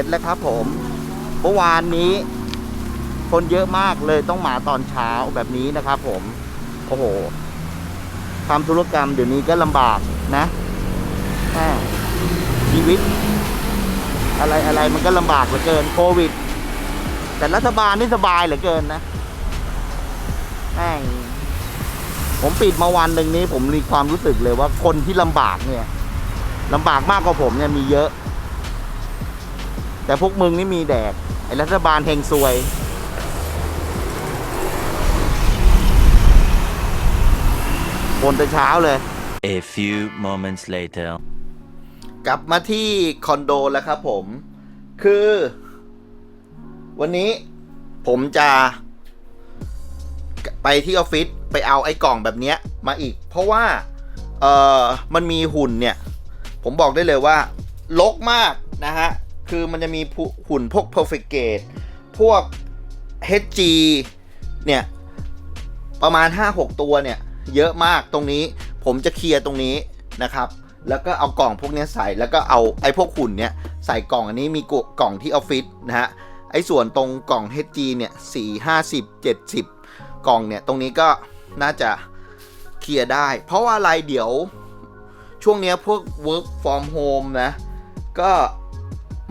ร็จแล้วครับผมเมื่อวานนี้ คนเยอะมากเลยต้องมาตอนเช้าแบบนี้นะครับผมโอ้โหทำธุรกรรมเดี๋ยวนี้ก็ลำบากนะชีวิต อะไรอะไรมันก็ลำบากเหลือเกินโควิด แต่รัฐบาลนี่สบายเหลือเกินนะแม่งผมปิดมาวันหนึ่งนี้ผมมีความรู้สึกเลยว่าคนที่ลำบากเนี่ยลำบากมากกว่าผมเนี่ยมีเยอะ แต่พวกมึงนี่มีแดก ไอ้รัฐบาลเฮงซวยบนแต่เช้าเลย A few moments later. กลับมาที่คอนโดแล้วครับผม คือ วันนี้ผมจะ ไปที่ออฟฟิศไปเอาไอ้กล่องแบบเนี้ยมาอีก เพราะว่าเออมันมีหุ่นเนี่ย ผมบอกได้เลยว่าลกมากนะฮะ คือมันจะมีผุ่นพวก perfect gate พวก HG เนี่ย ประมาณ 5-6 ตัวเนี่ย เยอะมากตรงนี้ ผมจะเคลียร์ตรงนี้นะครับ แล้วก็เอากล่องพวกนี้ใส่ แล้วก็เอาไอ้พวกหุ่นเนี่ย ใส่กล่องอันนี้มีกล่องที่ออฟฟิศนะฮะ ไอ้ส่วนตรงกล่อง HG เนี่ยสี่ห้าสิบเจ็ดสิบกล่องเนี่ย ตรงนี้ก็น่าจะเคลียร์ได้ เพราะว่าอะไรเดี๋ยวช่วงนี้พวก work from home นะ ก็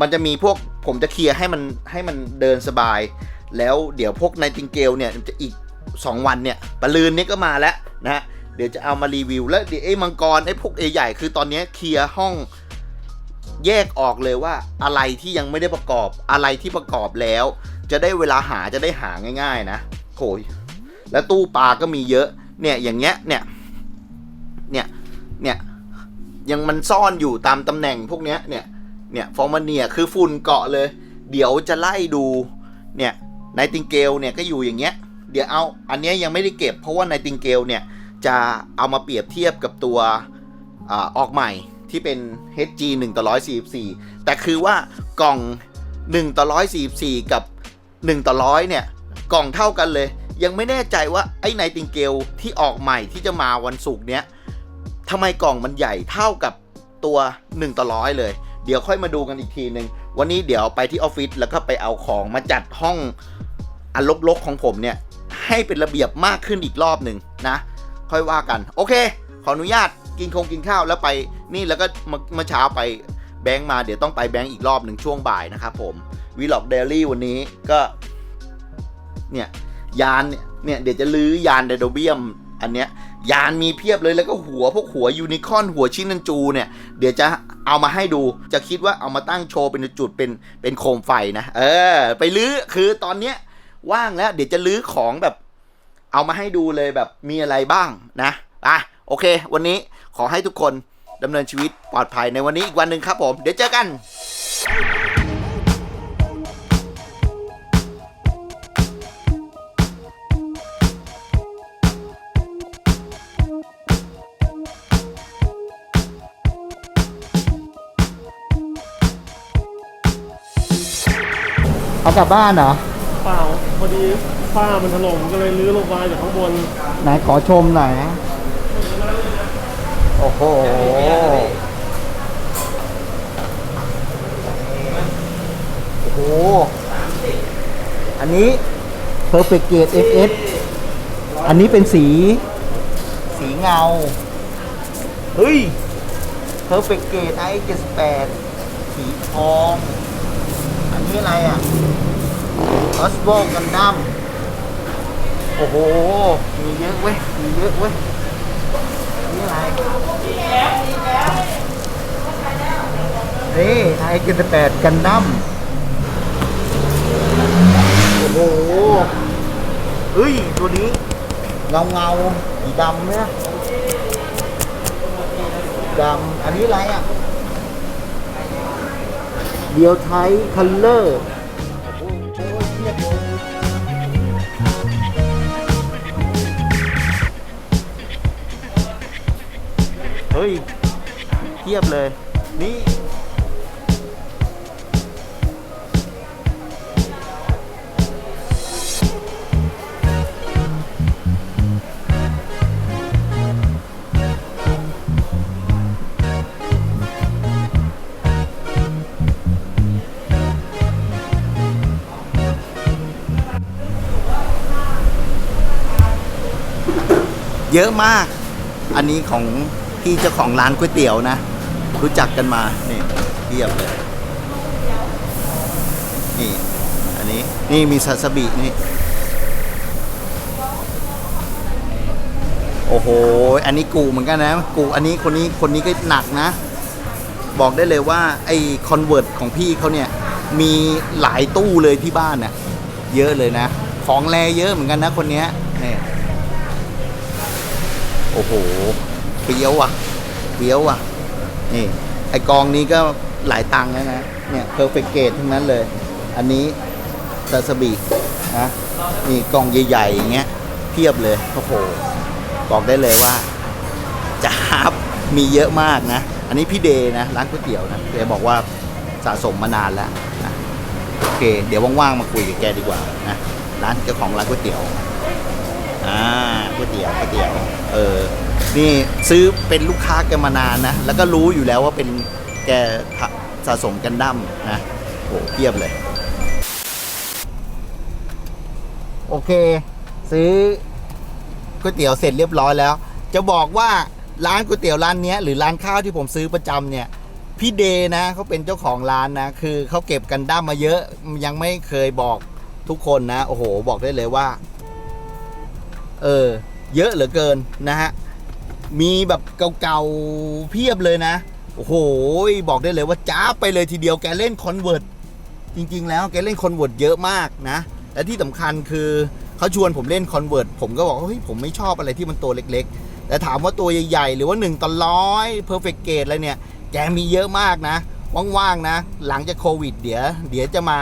มันจะมีพวกผมจะเคลียร์ให้มันให้มันเดินสบาย แล้วเดี๋ยวพวกไนติงเกลเนี่ยจะอีก 2 วันเนี่ยปลืนนี้ก็มาแล้วนะฮะเดี๋ยวจะเอามารีวิว แล้วเดี๋ยวไอ้มังกรไอ้พวกใหญ่ๆคือตอนนี้เคลียร์ห้องแยกออกเลยว่าอะไรที่ยังไม่ได้ประกอบอะไรที่ประกอบแล้ว จะได้เวลาหาจะได้หาง่าย ๆ นะโอยแล้วตู้ปลาก็มีเยอะ เนี่ยอย่างเงี้ยเนี่ยเนี่ยเนี่ยยังมันซ่อนอยู่ตามตำแหน่งพวกเนี้ยเนี่ย เนี่ยฟอร์มาเนียคือฝุ่นเกาะเลย เดี๋ยวจะไล่ดูเนี่ยไนติงเกลเนี่ยก็อยู่อย่างเงี้ย เดี๋ยวเอาอันนี้ยังไม่ได้เก็บเพราะว่าไนติงเกลเนี่ยจะเอามาเปรียบเทียบกับตัวอออกใหม่ที่เป็น HG 1ต่อ144 แต่คือว่ากล่อง 1ต่อ144 กับ 1ต่อ100เนี่ยกล่องเท่ากันเลย ยังไม่แน่ใจว่าไอ้ไนติงเกลที่ออกใหม่ที่จะมาวันศุกร์เนี้ยทำไมกล่องมันใหญ่เท่ากับตัว 1 ต่อร้อยเลย เดี๋ยวค่อยมาดูกันอีกทีหนึ่งวันนี้เดี๋ยวไปที่ออฟฟิศแล้วก็ไปเอาของมาจัดห้องอันลกๆของผมเนี่ย ให้เป็นระเบียบมากขึ้นอีกรอบหนึ่งนะ ค่อยว่ากัน โอเค ขออนุญาตกินคงกินข้าวแล้วไปนี่แล้วก็เมื่อเมื่อเช้าไปแบงค์มาเดี๋ยวต้องไปแบงค์อีกรอบหนึ่งช่วงบ่ายนะครับผมวีล็อกเดลี่วันนี้ก็เนี่ยยานเนี่ยเนี่ยเดี๋ยวจะลื้อยานไดโดเบียมอันเนี้ย ยานมีเพียบเลยแล้วก็หัวพวกหัวยูนิคอนหัวชินันจูเนี่ย เดี๋ยวจะเอามาให้ดูจะคิดว่าเอามาตั้งโชว์เป็นจุดเป็นเป็นโคมไฟนะ เออ ไปลื้อคือตอนเนี้ยว่างแล้วเดี๋ยวจะลื้อของแบบ เอามาให้ดูเลยแบบมีอะไรบ้างนะอะโอเค วันนี้ขอให้ทุกคนดำเนินชีวิตปลอดภัยในวันนี้อีกวันหนึ่งครับผม เดี๋ยวเจอกัน เอากลับบ้านเหรอเปล่าพอดีฝ้ามันถล่มก็เลยลื้อลงมาจากข้างบนไหนขอชมหน่อยนะโอ้โหโอ้โห อันนี้ Perfect Gate FS อันนี้เป็นสี สีเงา เฮ้ย Perfect Gate i 78สีทอง อันนี้อะไรอะ ออสโบกันดั้มโอ้โห มีเยอะเว้ย มีเยอะเว้ย นี่อะไรนี่ไอเกนแปดกันดั้มโอ้โหเฮ้ย ตัวนี้เงาเงาๆสีดำเนี่ยดำ อันนี้อะไรอะ เดียวไทยคัลเลอร์ ฮ้ยเทียบเลย นี่เยอะมาก อันนี้ของ พี่เจ้าของร้านก๋วยเตี๋ยวนะ รู้จักกันมานี่เทียบเลยนี่อันนี้นี่มีซาซาบินี่โอ้โห อันนี้กูเหมือนกันนะ กูอันนี้คนนี้คนนี้ก็หนักนะ บอกได้เลยว่าไอ้คอนเวิร์ตของพี่เขาเนี่ย มีหลายตู้เลยที่บ้านน่ะเยอะเลยนะ ของแรเยอะเหมือนกันนะคนเนี้ยนี่โอ้โห เปรี้ยวอะเปรี้ยวอะนี่ไอกองนี้ก็หลายตังค์แล้วนะเนี่ยเพอร์เฟกเกตทั้งนั้นเลย อันนี้ซาสบินะนี่กองใหญ่ๆอย่างเงี้ยเทียบเลยโอ้โหบอกได้เลยว่าจะฮับมีเยอะมากนะ อันนี้พี่เดย์นะร้านก๋วยเตี๋ยวนะแกบอกว่าสะสมมานานแล้วนะโอเค เดี๋ยวว่างๆมาคุยกับแกดีกว่านะร้านเจ้าของร้านก๋วยเตี๋ยวอ่าก๋วยเตี๋ยวก๋วยเตี๋ยว เออ นี่ซื้อเป็นลูกค้าแกมานานนะ แล้วก็รู้อยู่แล้วว่าเป็นแกสะสมกันดั้มนะโหเพียบเลย โอเค ซื้อก๋วยเตี๋ยวเสร็จเรียบร้อยแล้ว จะบอกว่าร้านก๋วยเตี๋ยวร้านนี้หรือร้านข้าวที่ผมซื้อประจำเนี่ยพี่เดนะเขาเป็นเจ้าของร้านนะ คือเขาเก็บกันด้ามมาเยอะยังไม่เคยบอกทุกคนนะ โอ้โห บอกได้เลยว่า เออ เยอะเหลือเกินนะฮะ มีแบบเก่าๆเพียบเลยนะ โอ้โห บอกได้เลยว่าจ้าไปเลยทีเดียวแกเล่นคอนเวิร์ตจริงๆ แล้วแกเล่นคอนเวิร์ตเยอะมากนะ และที่สำคัญคือเขาชวนผมเล่นคอนเวิร์ตผมก็บอกว่าเฮ้ยผมไม่ชอบอะไรที่มันตัวเล็กๆ แต่ถามว่าตัวใหญ่ๆ หรือว่า1ต่อร้อยเพอร์เฟกเกตอะไรเนี่ยแกมีเยอะมากนะ ว่างๆนะ หลังจากโควิดเดี๋ยวเดี๋ยวจะมา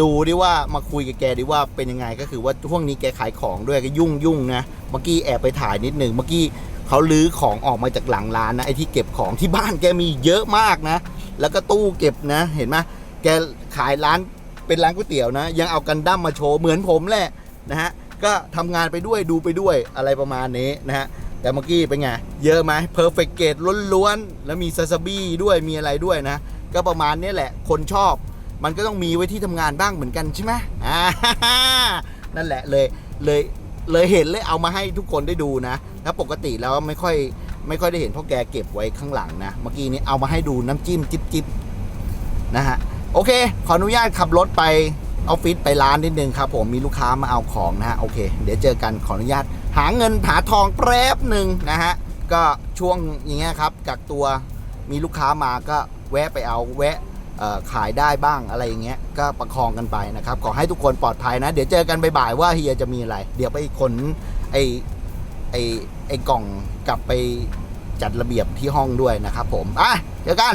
ดูดิว่ามาคุยกับแกดิว่าเป็นยังไงก็คือว่าช่วงนี้แกขายของด้วยก็ยุ่งยุ่งๆนะ เมื่อกี้แอบไปถ่ายนิดหนึ่งเมื่อกี้ เขาลื้อของออกมาจากหลังร้านนะไอ้ที่เก็บของที่บ้านแกมีเยอะมากนะ แล้วก็ตู้เก็บนะ เห็นไหมแกขายร้านเป็นร้านก๋วยเตี๋ยวนะ ยังเอากันดั้มมาโชว์เหมือนผมแหละนะฮะก็ทำงานไปด้วยดูไปด้วยอะไรประมาณนี้นะฮะแต่เมื่อกี้เป็นไง เยอะไหมเพอร์เฟกเกตล้วนๆ แล้วมีซาซาบี้ด้วยมีอะไรด้วยนะ ก็ประมาณนี้แหละ คนชอบ มันก็ต้องมีไว้ที่ทำงานบ้างเหมือนกันใช่ไหมอ่านั่นแหละเลยเลย เลยเห็นเลยเอามาให้ทุกคนได้ดูนะแล้วปกติแล้วไม่ค่อยไม่ค่อยได้เห็นพราะแกเก็บไว้ข้างหลังนะ เมื่อกี้นี้เอามาให้ดูน้ำจิ้มจิบจิบนะฮะโอเค ขออนุญาตขับรถไปออฟฟิศไปร้านนิดนึงครับ ผมมีลูกค้ามาเอาของนะฮะโอเค เดี๋ยวเจอกันขออนุญาต หาเงินหาทองแป๊บหนึ่งนะฮะก็ช่วงอย่างเงี้ยครับกักตัวมีลูกค้ามาก็แวะไปเอาแวะ ขายได้บ้างอะไรอย่างเงี้ยก็ประคองกันไปนะครับ ขอให้ทุกคนปลอดภัยนะ เดี๋ยวเจอกันบ่ายๆว่าเฮียจะมีอะไร เดี๋ยวไปขนไอไอไอกล่องกลับไปจัดระเบียบที่ห้องด้วยนะครับผม อะ เจอกัน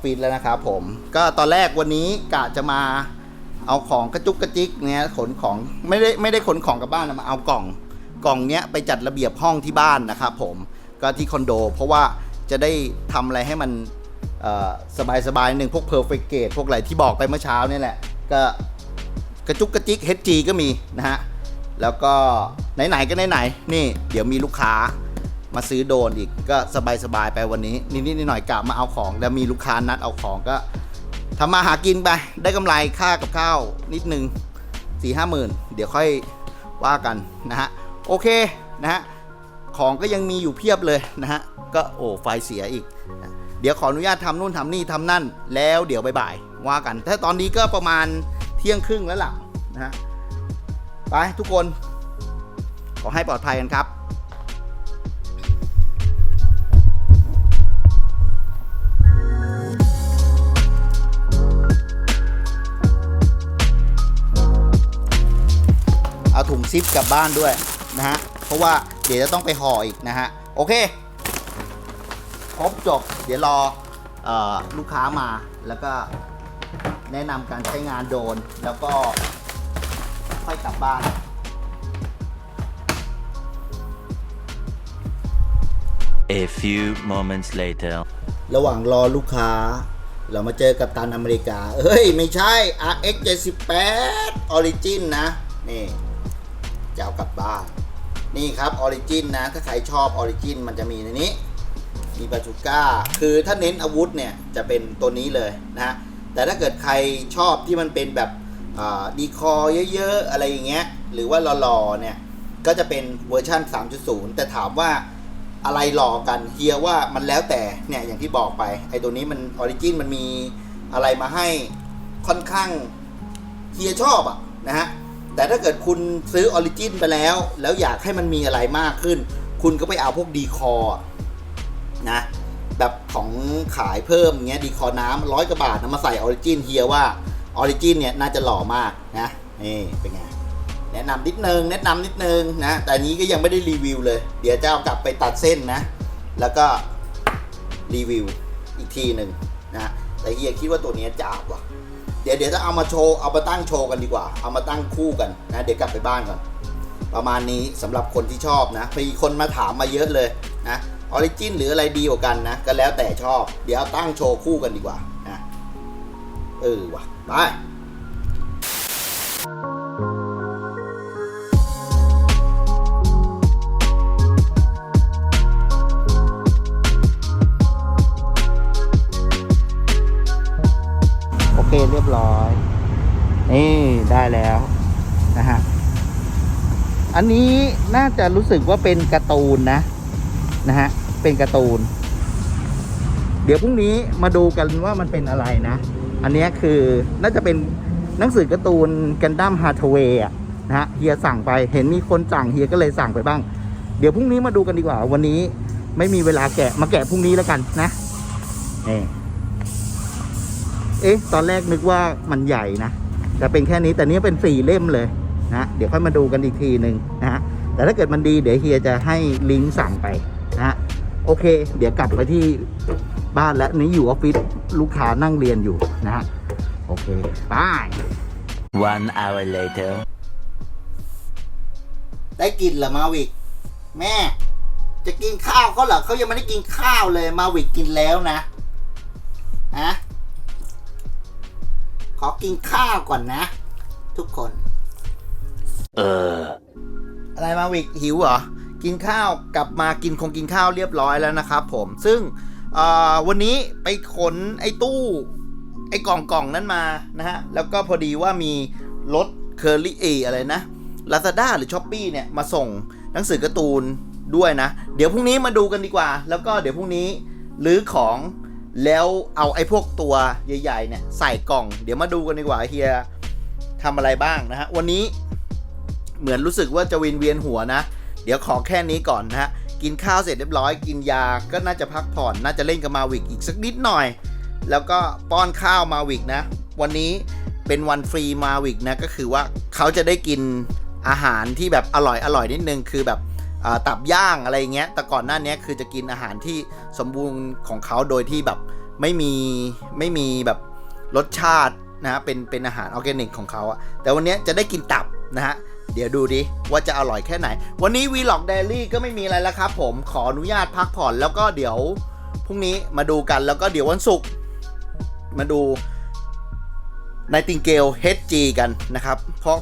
ฟฟิศแล้วนะครับผมก็ตอนแรกวันนี้กะจะมาเอาของกระจุกกระจิกเนี่ยขนของไม่ได้ไม่ได้ขนของกลับบ้านนะมาเอากล่องกล่องเนี้ยไปจัดระเบียบห้องที่บ้านนะครับผมก็ที่คอนโด เพราะว่าจะได้ทำอะไรให้มันสบายสบายๆหนึ่งพวกเพอร์เฟกเกตพวกอะไรที่บอกไปเมื่อเช้านี่แหละ ก็กระจุกกระจิก HG ก็มีนะฮะ แล้วก็ไหนๆก็ไหนๆนี่เดี๋ยวมีลูกค้า มาซื้อโดนอีกก็สบายๆไปวันนี้ นิดๆหน่อยๆกะมาเอาของ แล้วมีลูกค้านัดเอาของก็ทำมาหากินไปได้กำไรค่ากับข้าวนิดนึงสี่ห้าหมื่นเดี๋ยวค่อยว่ากันนะฮะโอเคนะฮะของก็ยังมีอยู่เพียบเลยนะฮะก็โอ้ไฟเสียอีกนะเดี๋ยวขออนุญาตทำนู่นทำนี่ทำนั่น แล้วเดี๋ยวบ่ายๆว่ากัน ถ้าตอนนี้ก็ประมาณเที่ยงครึ่งแล้วล่ะนะฮะไปทุกคน ขอให้ปลอดภัยกันครับ ซิปกลับบ้านด้วยนะฮะ เพราะว่าเดี๋ยวจะต้องไปห่ออีกนะฮะ โอเค ครบจบ เดี๋ยวรอเออลูกค้ามาแล้วก็แนะนำการใช้งานโดรนแล้วก็ค่อยกลับบ้าน A few moments later. ระหว่างรอลูกค้า เรามาเจอกับตันอเมริกา เฮ้ย ไม่ใช่ RX 78 Origin นะ นี่ จะเอากลับบ้าน นี่ครับ Origin นนะถ้าใครชอบ Origin มันจะมีในนี้ มีบาจูก้า คือถ้าเน้นอาวุธเนี่ยจะเป็นตัวนี้เลยนะแต่ถ้าเกิดใครชอบที่มันเป็นแบบดีคอเยอะๆ อะไรอย่างเงี้ยหรือว่าหล่อๆเนี่ยก็จะเป็นเวอร์ชัน3.0 แต่ถามว่าอะไรหล่อกันเฮียว่ามันแล้วแต่เนี่ยอย่างที่บอกไปไอ้ตัวนี้มันออริจินมันมีอะไรมาให้ค่อนข้างเฮียชอบอะนะฮะ แต่ถ้าเกิดคุณซื้อออริจินไปแล้ว แล้วอยากให้มันมีอะไรมากขึ้น คุณก็ไปเอาพวกดีคอนะแบบของขายเพิ่มเงี้ยดีคอน้ำร้อยกว่าบาทนะมาใส่ออริจินเฮียว่าออริจินเนี่ยน่าจะหล่อมากนะนี่เป็นไงแนะนำนิดนึงแนะนำนิดนึงนะแต่อันนี้ก็ยังไม่ได้รีวิวเลย เดี๋ยวจะเอากลับไปตัดเส้นนะ แล้วก็รีวิวอีกทีหนึ่งนะแต่เฮียคิดว่าตัวนี้จ้าบว่ะ เดี๋ยวเดี๋ยวจะเอามาโชว์เอามาตั้งโชว์กันดีกว่า เอามาตั้งคู่กันนะเดี๋ยวกลับไปบ้านก่อน ประมาณนี้สำหรับคนที่ชอบนะมีคนมาถามมาเยอะเลยนะออริจินหรืออะไรดีกว่ากันนะ ก็แล้วแต่ชอบ เดี๋ยวตั้งโชว์คู่กันดีกว่านะเออว่ะไป ได้แล้วนะฮะ อันนี้น่าจะรู้สึกว่าเป็นการ์ตูนนะนะฮะ เป็นการ์ตูน เดี๋ยวพรุ่งนี้มาดูกันว่ามันเป็นอะไรนะ อันนี้คือน่าจะเป็นหนังสือการ์ตูนกันดั้มฮาร์ทเวย์นะฮะเฮียสั่งไปเห็นมีคนสั่งเฮียก็เลยสั่งไปบ้าง เดี๋ยวพรุ่งนี้มาดูกันดีกว่า วันนี้ไม่มีเวลาแกะมาแกะพรุ่งนี้แล้วกันนะเอ๊ะตอนแรกนึกว่ามันใหญ่นะ แต่เป็นแค่นี้แต่นี้เป็นสี่เล่มเลยนะเดี๋ยวค่อยมาดูกันอีกทีหนึ่งนะฮะแต่ถ้าเกิดมันดีเดี๋ยวเฮียจะให้ลิงก์สั่งไปนะฮะโอเค เดี๋ยวกลับไปที่บ้านแล้วนี้อยู่ออฟฟิศลูกค้านั่งเรียนอยู่นะฮะโอเคบาย One hour later. ได้กินเหรอมาวิกแม่ จะกินข้าวเขาเหรอเขายังไม่ได้กินข้าวเลยมาวิกกินแล้วนะฮะ ขอกินข้าวก่อนนะ ทุกคน Uh. อะไรมาวิกหิวเหรอ กินข้าวกลับมากินคงกินข้าวเรียบร้อยแล้วนะครับผม ซึ่งเอ่อวันนี้ไปขนไอ้ตู้ ไอ้กล่องกล่องนั้นมานะฮะ แล้วก็พอดีว่ามีรถเคอรี่เออะไรนะ Lazada หรือ s h อ p e e เนี่ยมาส่งหนังสือการ์ตูนด้วยนะ เดี๋ยวพรุ่งนี้มาดูกันดีกว่า แล้วก็เดี๋ยวพรุ่งนี้รื้อของ แล้วเอาไอ้พวกตัวใหญ่ๆเนี่ยใส่กล่อง เดี๋ยวมาดูกันดีกว่าเฮียทำอะไรบ้างนะฮะ วันนี้เหมือนรู้สึกว่าจะวินเวียนหัวนะ เดี๋ยวขอแค่นี้ก่อนนะฮะ กินข้าวเสร็จเรียบร้อยกินยาก็น่าจะพักผ่อน น่าจะเล่นกับมาวิกอีกสักนิดหน่อย แล้วก็ป้อนข้าวมาวิกนะ วันนี้เป็นวันฟรีมาวิกนะก็คือว่าเขาจะได้กินอาหารที่แบบอร่อยอร่อยนิดนึงคือแบบ ตับย่างอะไรเงี้ย แต่ก่อนหน้านี้คือจะกินอาหารที่สมบูรณ์ของเขาโดยที่แบบไม่มีไม่มีแบบรสชาตินะฮะเป็นเป็นอาหารออร์แกนิกของเขาอะแต่วันนี้จะได้กินตับนะฮะเดี๋ยวดูดิว่าจะอร่อยแค่ไหน วันนี้ Vlog Daily ก็ไม่มีอะไรแล้วครับผมขออนุญาตพักผ่อนแล้วก็เดี๋ยวพรุ่งนี้มาดูกันแล้วก็เดี๋ยววันศุกร์มาดูนติงเกล HG กันนะครับ เพราะ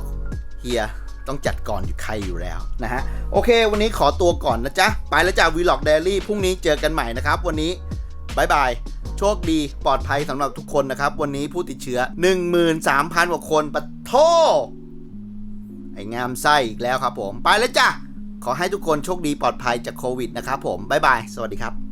เฮีย ต้องจัดก่อนอยู่ใครอยู่แล้วนะฮะโอเค วันนี้ขอตัวก่อนนะจ๊ะ ไปแล้วจ้า Vlog Daily พรุ่งนี้เจอกันใหม่นะครับ วันนี้บายบายโชคดีปลอดภัยสำหรับทุกคนนะครับ วันนี้ผู้ติดเชื้อ 13,000กว่าคนปะโทไอ้งามไส้อีกแล้วครับผม ไปแล้วจ้ะ ขอให้ทุกคนโชคดีปลอดภัยจากโควิดนะครับผม บ๊ายบาย สวัสดีครับ